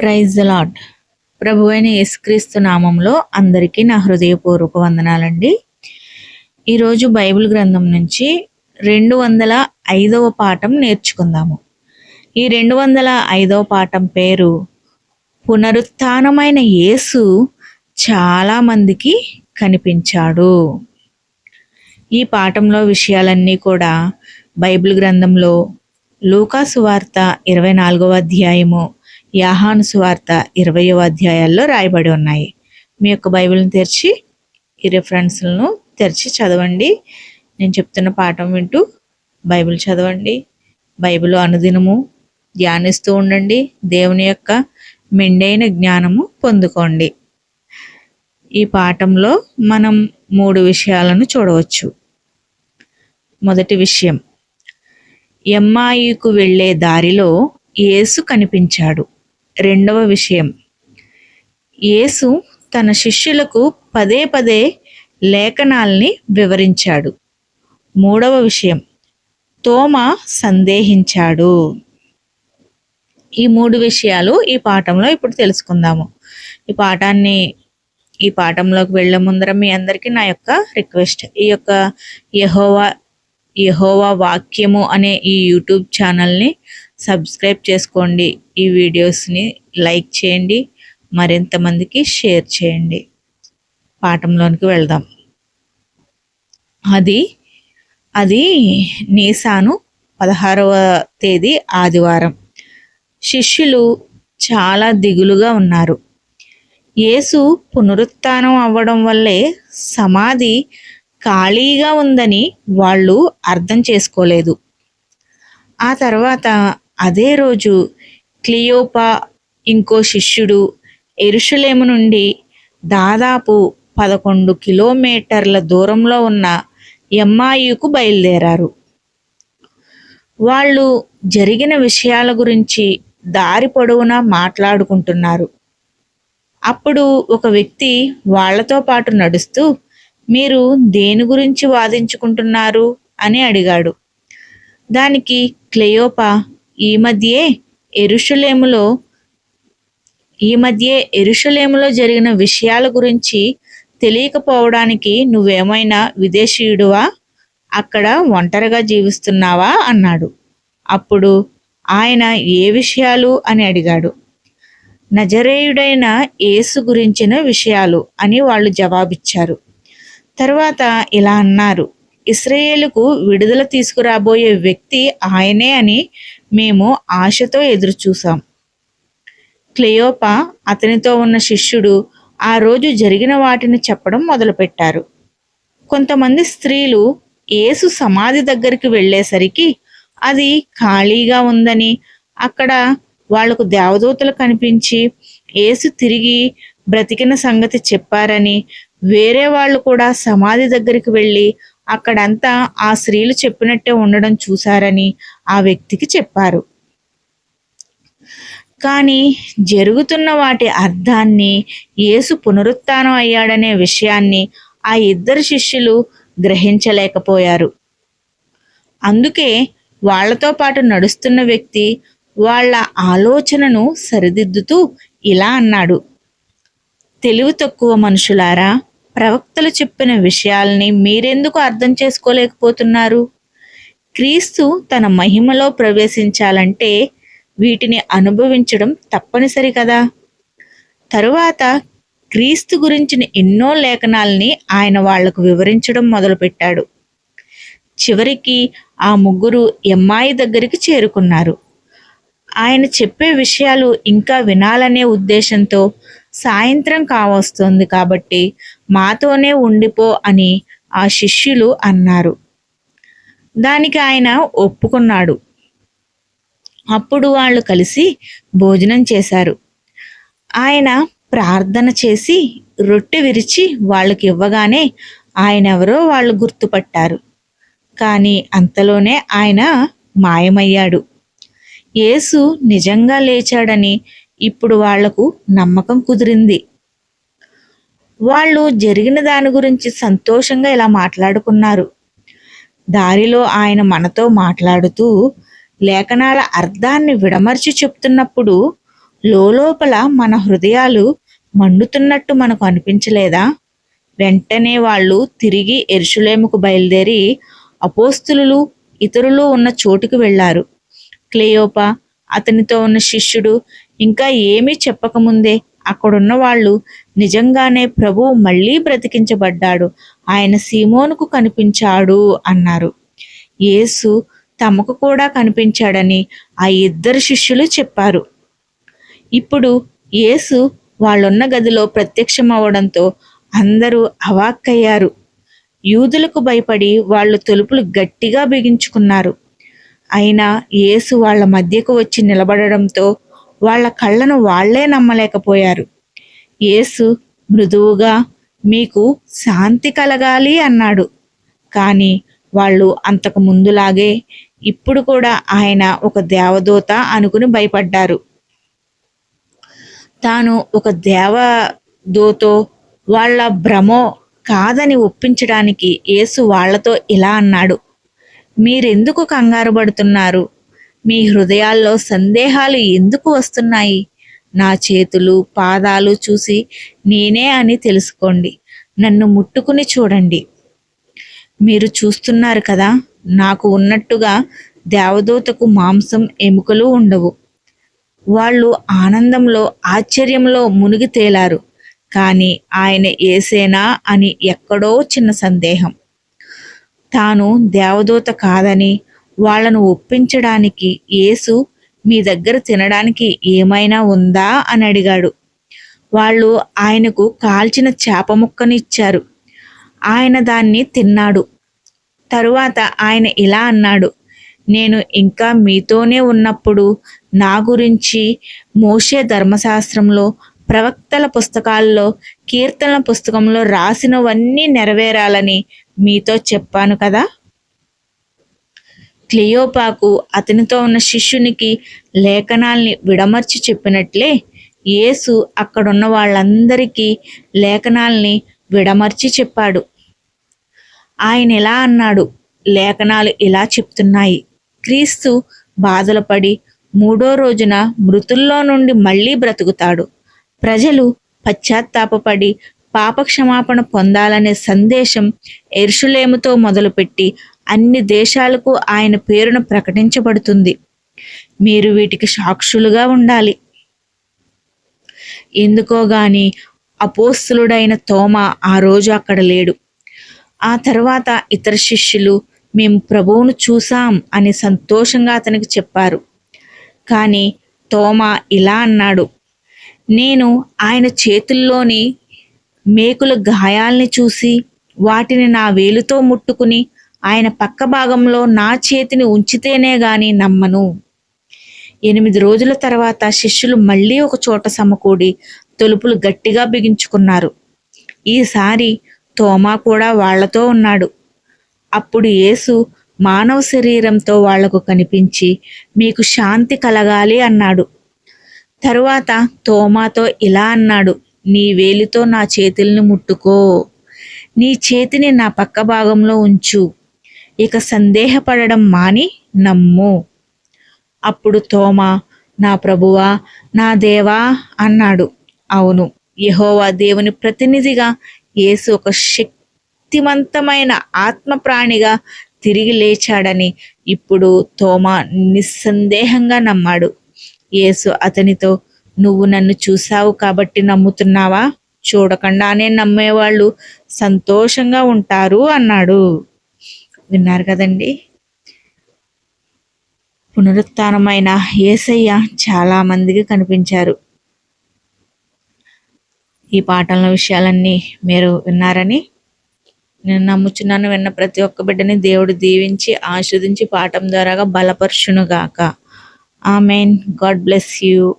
Praise lord ప్రభు అయిన యేసుక్రీస్తు నామంలో అందరికీ నా హృదయపూర్వక వందనాలండి. ఈరోజు బైబిల్ గ్రంథం నుంచి రెండు వందల ఐదవ పాఠం నేర్చుకుందాము. ఈ రెండు వందల ఐదవ పాఠం పేరు పునరుత్నమైన యేసు చాలా మందికి కనిపించాడు. ఈ పాఠంలో విషయాలన్నీ కూడా బైబిల్ గ్రంథంలో లూకాసు వార్త ఇరవై నాలుగవ అధ్యాయము యాహాను సువార్త ఇరవయో అధ్యాయాల్లో రాయబడి ఉన్నాయి. మీ యొక్క బైబిల్ని తెరిచి ఈ రిఫరెన్స్లను తెరిచి చదవండి. నేను చెప్తున్న పాఠం వింటూ బైబిల్ చదవండి. బైబిల్ అనుదినము ధ్యానిస్తూ ఉండండి. దేవుని యొక్క మెండైన జ్ఞానము పొందుకోండి. ఈ పాఠంలో మనం మూడు విషయాలను చూడవచ్చు. మొదటి విషయం ఎమ్మాయికు వెళ్ళే దారిలో యేసు కనిపించాడు. రెండవ విషయం. యేసు తన శిష్యులకు పదే పదే లేఖనాల్ని వివరించాడు. మూడవ విషయం తోమ సందేహించాడు. ఈ మూడు విషయాలు ఈ పాఠంలో ఇప్పుడు తెలుసుకుందాము. ఈ పాఠాన్ని ఈ పాఠంలోకి వెళ్ళే ముందర మీ అందరికీ నా యొక్క రిక్వెస్ట్. ఈ యొక్క యహోవా యహోవా వాక్యము అనే ఈ యూట్యూబ్ ఛానల్ని సబ్స్క్రైబ్ చేసుకోండి. ఈ వీడియోస్ని లైక్ చేయండి. మరింత మందికి షేర్ చేయండి. పాఠంలోనికి వెళ్దాం. అది అది నీసాను పదహారవ తేదీ ఆదివారం. శిష్యులు చాలా దిగులుగా ఉన్నారు. యేసు పునరుత్నం అవ్వడం వల్లే సమాధి ఖాళీగా ఉందని వాళ్ళు అర్థం చేసుకోలేదు. ఆ తర్వాత అదే రోజు క్లియోపా ఇంకో శిష్యుడు ఎరుషలేము నుండి దాదాపు పదకొండు కిలోమీటర్ల దూరంలో ఉన్న ఎమ్మాయికు బయలుదేరారు. వాళ్ళు జరిగిన విషయాల గురించి దారి పొడవునా మాట్లాడుకుంటున్నారు. అప్పుడు ఒక వ్యక్తి వాళ్ళతో పాటు నడుస్తూ మీరు దేని గురించి వాదించుకుంటున్నారు? అని అడిగాడు. దానికి క్లెయోపా ఈ మధ్యే ఎరుషులేములో ఈ మధ్యే ఎరుషులేములో జరిగిన విషయాల గురించి తెలియకపోవడానికి నువ్వేమైనా విదేశీయుడువా? అక్కడ ఒంటరిగా జీవిస్తున్నావా? అన్నాడు. అప్పుడు ఆయన ఏ విషయాలు? అని అడిగాడు. నజరేయుడైన యేసు గురించిన విషయాలు అని వాళ్ళు జవాబిచ్చారు. తర్వాత ఇలా అన్నారు. ఇస్రాయేలుకు విడుదల తీసుకురాబోయే వ్యక్తి ఆయనే అని మేము ఆశతో ఎదురు చూసాం క్లెయోపా అతనితో ఉన్న శిష్యుడు ఆ రోజు జరిగిన వాటిని చెప్పడం మొదలుపెట్టారు. కొంతమంది స్త్రీలు యేసు సమాధి దగ్గరికి వెళ్ళేసరికి అది ఖాళీగా ఉందని అక్కడ వాళ్ళకు దేవదూతలు కనిపించి యేసు తిరిగి బ్రతికిన సంగతి చెప్పారని వేరే వాళ్ళు కూడా సమాధి దగ్గరికి వెళ్ళి అక్కడంతా ఆ స్త్రీలు చెప్పినట్టే ఉండడం చూశారని ఆ వ్యక్తికి చెప్పారు. కానీ జరుగుతున్న వాటి అర్థాన్ని యేసు పునరుత్నం అయ్యాడనే విషయాన్ని ఆ ఇద్దరు శిష్యులు గ్రహించలేకపోయారు. అందుకే వాళ్ళతో పాటు నడుస్తున్న వ్యక్తి వాళ్ళ ఆలోచనను సరిదిద్దుతూ ఇలా అన్నాడు. తెలివి తక్కువ మనుషులారా ప్రవక్తలు చెప్పిన విషయాల్ని మీరెందుకు అర్థం చేసుకోలేకపోతున్నారు? క్రీస్తు తన మహిమలో ప్రవేశించాలంటే వీటిని అనుభవించడం తప్పనిసరి కదా. తరువాత క్రీస్తు గురించిన ఎన్నో లేఖనాల్ని ఆయన వాళ్ళకు వివరించడం మొదలుపెట్టాడు. చివరికి ఆ ముగ్గురు ఎమ్మాయి దగ్గరికి చేరుకున్నారు. ఆయన చెప్పే విషయాలు ఇంకా వినాలనే ఉద్దేశంతో సాయంత్రం కావస్తుంది కాబట్టి మాతోనే ఉండిపో అని ఆ శిష్యులు అన్నారు. దానికి ఆయన ఒప్పుకున్నాడు. అప్పుడు వాళ్ళు కలిసి భోజనం చేశారు. ఆయన ప్రార్థన చేసి రొట్టె విరిచి వాళ్ళకి ఇవ్వగానే ఆయన ఎవరో వాళ్ళు గుర్తుపట్టారు. కానీ అంతలోనే ఆయన మాయమయ్యాడు. యేసు నిజంగా లేచాడని ఇప్పుడు వాళ్ళకు నమ్మకం కుదిరింది. వాళ్ళు జరిగిన దాని గురించి సంతోషంగా ఇలా మాట్లాడుకున్నారు. దారిలో ఆయన మనతో మాట్లాడుతూ లేఖనాల అర్థాన్ని విడమర్చి చెప్తున్నప్పుడు లోపల మన హృదయాలు మండుతున్నట్టు మనకు అనిపించలేదా? వెంటనే వాళ్ళు తిరిగి ఎరుషులేముకు బయలుదేరి అపోస్తులు ఇతరులు ఉన్న చోటుకు వెళ్ళారు క్లేయోపా అతనితో ఉన్న శిష్యుడు ఇంకా ఏమీ చెప్పకముందే అక్కడున్న వాళ్ళు నిజంగానే ప్రభు మళ్ళీ బ్రతికించబడ్డాడు. ఆయన సీమోనుకు కనిపించాడు అన్నారు. యేసు తమకు కూడా కనిపించాడని ఆ ఇద్దరు శిష్యులు చెప్పారు. ఇప్పుడు యేసు వాళ్ళున్న గదిలో ప్రత్యక్షమవడంతో అందరూ అవాక్కయ్యారు. యూదులకు భయపడి వాళ్ళు తలుపులు గట్టిగా బిగించుకున్నారు. అయినా యేసు వాళ్ళ మధ్యకు వచ్చి నిలబడడంతో వాళ్ళ కళ్ళను వాళ్ళే నమ్మలేకపోయారు. యేసు మృదువుగా మీకు శాంతి కలగాలి అన్నాడు. కానీ వాళ్ళు అంతకు ముందులాగే ఇప్పుడు కూడా ఆయన ఒక దేవదూత అనుకుని భయపడ్డారు. తాను ఒక దేవదూతో వాళ్ళ భ్రమో కాదని ఒప్పించడానికి యేసు వాళ్ళతో ఇలా అన్నాడు. మీరెందుకు కంగారు పడుతున్నారు? మీ హృదయాల్లో సందేహాలు ఎందుకు వస్తున్నాయి? నా చేతులు పాదాలు చూసి నేనే అని తెలుసుకోండి. నన్ను ముట్టుకుని చూడండి. మీరు చూస్తున్నారు కదా నాకు ఉన్నట్టుగా దేవదూతకు మాంసం ఎముకలు ఉండవు. వాళ్ళు ఆనందంలో ఆశ్చర్యంలో మునిగి తేలారు. కానీ ఆయన ఏసేనా అని ఎక్కడో చిన్న సందేహం. తాను దేవదూత కాదని వాళ్ళను ఒప్పించడానికి యేసు మీ దగ్గర తినడానికి ఏమైనా ఉందా? అని అడిగాడు. వాళ్ళు ఆయనకు కాల్చిన చేప ముక్కనిచ్చారు ఆయన దాన్ని తిన్నాడు. తరువాత ఆయన ఇలా అన్నాడు. నేను ఇంకా మీతోనే ఉన్నప్పుడు నా గురించి మోషే ధర్మశాస్త్రంలో ప్రవక్తల పుస్తకాల్లో కీర్తనల పుస్తకంలో రాసినవన్నీ నెరవేరాలని మీతో చెప్పాను కదా? క్లియోపాకు అతనితో ఉన్న శిష్యునికి లేఖనాల్ని విడమర్చి చెప్పినట్లే యేసు అక్కడున్న వాళ్ళందరికీ లేఖనాల్ని విడమర్చి చెప్పాడు. ఆయన ఇలా అన్నాడు? లేఖనాలు ఇలా చెప్తున్నాయి. క్రీస్తు బాధలు పడి మూడో రోజున మృతుల్లో నుండి మళ్ళీ బ్రతుకుతాడు. ప్రజలు పశ్చాత్తాపడి పాపక్షమాపణ పొందాలనే సందేశం ఎర్షులేముతో మొదలుపెట్టి అన్ని దేశాలకు ఆయన పేరును ప్రకటించబడుతుంది. మీరు వీటికి సాక్షులుగా ఉండాలి. ఎందుకోగాని అపోస్తులుడైన తోమ ఆ రోజు అక్కడ లేడు. ఆ తర్వాత ఇతర శిష్యులు మేము ప్రభువును చూసాం అని సంతోషంగా అతనికి చెప్పారు. కానీ తోమ ఇలా అన్నాడు నేను ఆయన చేతుల్లోని మేకుల గాయాల్ని చూసి వాటిని నా వేలుతో ముట్టుకుని ఆయన పక్క భాగంలో నా చేతిని ఉంచితేనే గాని నమ్మను. ఎనిమిది రోజుల తర్వాత శిష్యులు మళ్ళీ ఒక చోట సమకూడి తలుపులు గట్టిగా బిగించుకున్నారు. ఈసారి తోమా కూడా వాళ్ళతో ఉన్నాడు. అప్పుడు యేసు మానవ శరీరంతో వాళ్ళకు కనిపించి మీకు శాంతి కలగాలి అన్నాడు. తరువాత తోమాతో ఇలా అన్నాడు నీ వేలితో నా చేతుల్ని ముట్టుకో. నీ చేతిని నా పక్క భాగంలో ఉంచు. ఇక సందేహపడడం మాని నమ్ము. అప్పుడు తోమ నా ప్రభువా నా దేవా అన్నాడు. అవును యహోవా దేవుని ప్రతినిధిగా యేసు ఒక శక్తివంతమైన ఆత్మ ప్రాణిగా తిరిగి లేచాడని ఇప్పుడు తోమ నిస్సందేహంగా నమ్మాడు. యేసు అతనితో నువ్వు నన్ను చూశావు కాబట్టి నమ్ముతున్నావా? చూడకుండానే నమ్మేవాళ్ళు సంతోషంగా ఉంటారు అన్నాడు. విన్నారు కదండి. పునరుత్నమైన ఏసయ్య చాలా మందికి కనిపించారు. ఈ పాటల విషయాలన్నీ మీరు విన్నారని నేను నమ్ముచున్నాను. విన్న ప్రతి ఒక్క బిడ్డని దేవుడు దీవించి ఆస్వాదించి పాఠం ద్వారాగా బలపరుచునుగాక. ఆమెన్. God bless you.